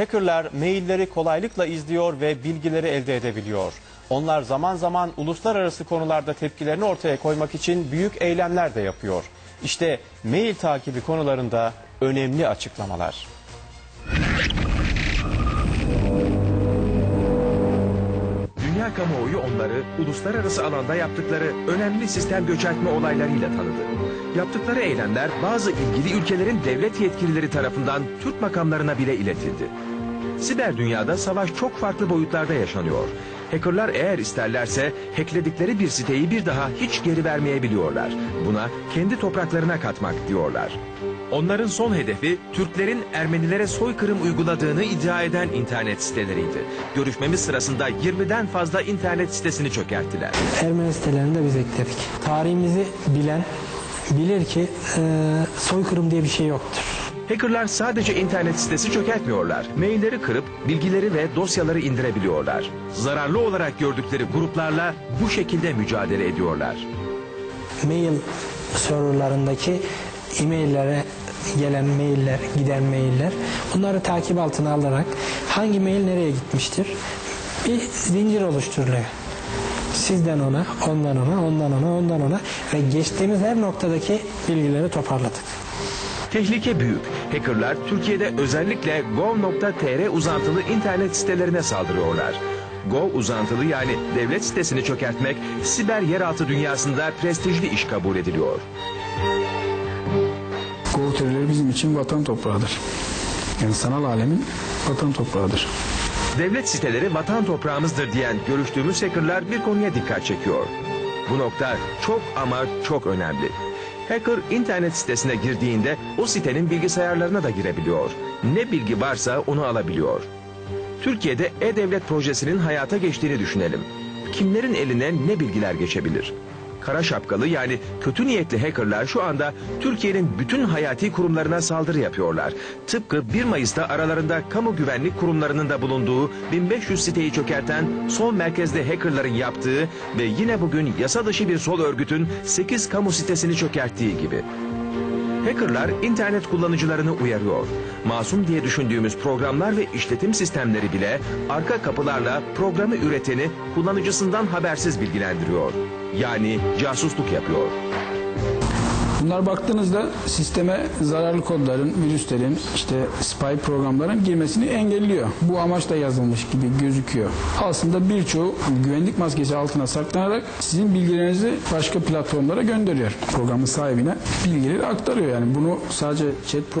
Hackerlar mailleri kolaylıkla izliyor ve bilgileri elde edebiliyor. Onlar zaman zaman uluslararası konularda tepkilerini ortaya koymak için büyük eylemler de yapıyor. İşte mail takibi konularında önemli açıklamalar. Dünya kamuoyu onları uluslararası alanda yaptıkları önemli sistem göçertme olaylarıyla tanıdı. Yaptıkları eylemler bazı ilgili ülkelerin devlet yetkilileri tarafından Türk makamlarına bile iletildi. Siber dünyada savaş çok farklı boyutlarda yaşanıyor. Hackerlar eğer isterlerse hackledikleri bir siteyi bir daha hiç geri vermeyebiliyorlar. Buna kendi topraklarına katmak diyorlar. Onların son hedefi Türklerin Ermenilere soykırım uyguladığını iddia eden internet siteleriydi. Görüşmemiz sırasında 20'den fazla internet sitesini çökerttiler. Ermeni sitelerini de biz ekledik. Tarihimizi bilen bilir ki e, soykırım diye bir şey yoktur. Hackerlar sadece internet sitesi çökertmiyorlar. Mailleri kırıp bilgileri ve dosyaları indirebiliyorlar. Zararlı olarak gördükleri gruplarla bu şekilde mücadele ediyorlar. Mail serverlarındaki e-maillere gelen mailler, giden mailler bunları takip altına alarak hangi mail nereye gitmiştir bir zincir oluşturuluyor. Sizden ona, ondan ona, ondan ona, ondan ona ve geçtiğimiz her noktadaki bilgileri toparladık. Tehlike büyük. Hackerlar Türkiye'de özellikle gov.tr uzantılı internet sitelerine saldırıyorlar. Gov uzantılı yani devlet sitesini çökertmek siber yeraltı dünyasında prestijli iş kabul ediliyor. Gov terörleri bizim için vatan toprağıdır. Yani sanal alemin vatan toprağıdır. Devlet siteleri vatan toprağımızdır diyen görüştüğümüz hackerlar bir konuya dikkat çekiyor. Bu nokta çok ama çok önemli. Hacker internet sitesine girdiğinde o sitenin bilgisayarlarına da girebiliyor. Ne bilgi varsa onu alabiliyor. Türkiye'de E-Devlet projesinin hayata geçtiğini düşünelim. Kimlerin eline ne bilgiler geçebilir? Kara şapkalı yani kötü niyetli hackerlar şu anda Türkiye'nin bütün hayati kurumlarına saldırı yapıyorlar. Tıpkı 1 Mayıs'ta aralarında kamu güvenlik kurumlarının da bulunduğu 1500 siteyi çökerten sol merkezli hackerların yaptığı ve yine bugün yasa dışı bir sol örgütün 8 kamu sitesini çökerttiği gibi. Hackerlar internet kullanıcılarını uyarıyor. Masum diye düşündüğümüz programlar ve işletim sistemleri bile arka kapılarla programı üreteni kullanıcısından habersiz bilgilendiriyor. Yani casusluk yapıyor. Bunlar baktığınızda sisteme zararlı kodların, virüslerin, işte spy programların girmesini engelliyor. Bu amaçla yazılmış gibi gözüküyor. Aslında birçoğu güvenlik maskesi altına saklanarak sizin bilgilerinizi başka platformlara gönderiyor. Programın sahibine bilgileri aktarıyor. Yani bunu sadece chat